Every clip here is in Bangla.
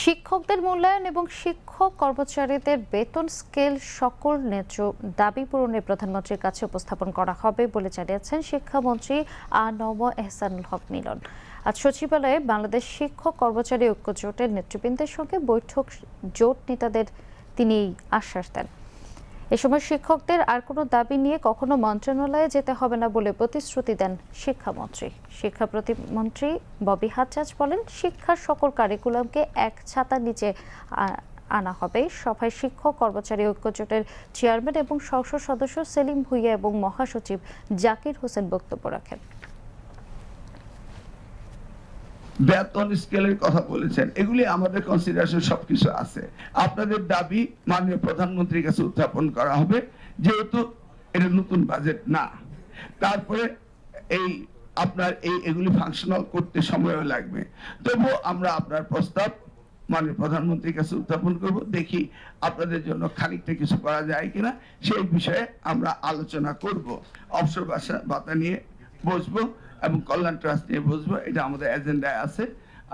শিক্ষকদের মূল্যায়ন এবং শিক্ষক কর্মচারীদের বেতন স্কেল সকল ন্যায্য দাবি পূরণে প্রধানমন্ত্রীর কাছে উপস্থাপন করা হবে বলে জানিয়েছেন শিক্ষামন্ত্রী আ নব এহসানুল হক মিলন। আজ সচিবালয়ে বাংলাদেশ শিক্ষক কর্মচারী ঐক্য জোটের নেতৃবৃন্দের সঙ্গে বৈঠক জোট নেতাদের তিনি আশ্বাস দেন। এ সময় শিক্ষকদের আর কোনো দাবি নিয়ে কখনো মন্ত্রণালয়ে যেতে হবে না বলে প্রতিশ্রুতি দেন শিক্ষামন্ত্রী। শিক্ষা প্রতিমন্ত্রী ববি হাজাজ বলেন, শিক্ষার সকল কারিকুলামকে এক ছাতা নিচে আনা হবে। সভায় শিক্ষক, কর্মচারী, ঐক্য জোটের চেয়ারম্যান এবং সংসদ সদস্য সেলিম ভুইয়া এবং মহাসচিব জাকির হোসেন বক্তব্য রাখেন। বেতন স্কেলের কথা বলেছেন, এগুলি আমাদের কনসিডারেশন সবকিছু আছে। আপনাদের দাবি মাননীয় প্রধানমন্ত্রীর কাছে উত্থাপন করা হবে, যেহেতু এটা নতুন বাজেট না। তারপরে এই আপনার এই এগুলি ফাংশনাল করতে সময়ও লাগবে। তবুও আমরা আপনার প্রস্তাব মাননীয় প্রধানমন্ত্রীর কাছে উত্থাপন করব, দেখি আপনাদের জন্য খানিকটা কিছু করা যায় কিনা, সেই বিষয়ে আমরা আলোচনা করব। অবসর বাসা ভাতা নিয়ে বসবো। এবং কল্যাণ ট্রাস্ট নিয়ে বসবো, এটা আমাদের এজেন্ডায় আছে।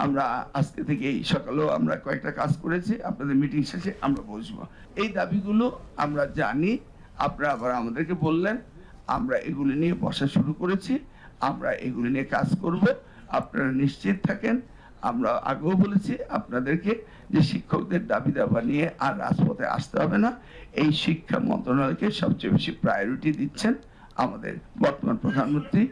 আমরা আজকে থেকে এই সকালেও আমরা কয়েকটা কাজ করেছি, আপনাদের মিটিং শেষে আমরা বসবো। এই দাবিগুলো আমরা জানি, আপনারা আবার আমাদেরকে বললেন, আমরা এগুলি নিয়ে বসা শুরু করেছি, আমরা এগুলি নিয়ে কাজ করব, আপনারা নিশ্চিত থাকেন। আমরা আগেও বলেছি আপনাদেরকে যে শিক্ষকদের দাবি দাবা নিয়ে আর রাজপথে আসতে হবে না। এই শিক্ষা মন্ত্রণালয়কে সবচেয়ে বেশি প্রায়োরিটি দিচ্ছেন আমাদের বর্তমান প্রধানমন্ত্রী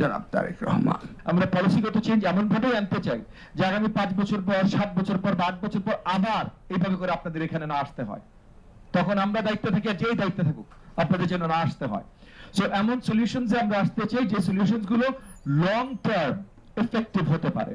জনাব তারেক রহমান। আমরা পলিসিগত চেঞ্জ এমন ভাবে আনতে চাই যে আগামী পাঁচ বছর পর, সাত বছর পর আট বছর পর আবার এইভাবে করে আপনাদের এখানে না আসতে হয়। তখন আমরা দায়িত্ব থেকে যেই দায়িত্ব থাকুক, আপনাদের জন্য না আসতে হয়। সো এমন সলিউশনস আমরা আসতে চাই যে সলিউশনগুলো লং টার্ম এফেক্টিভ হতে পারে।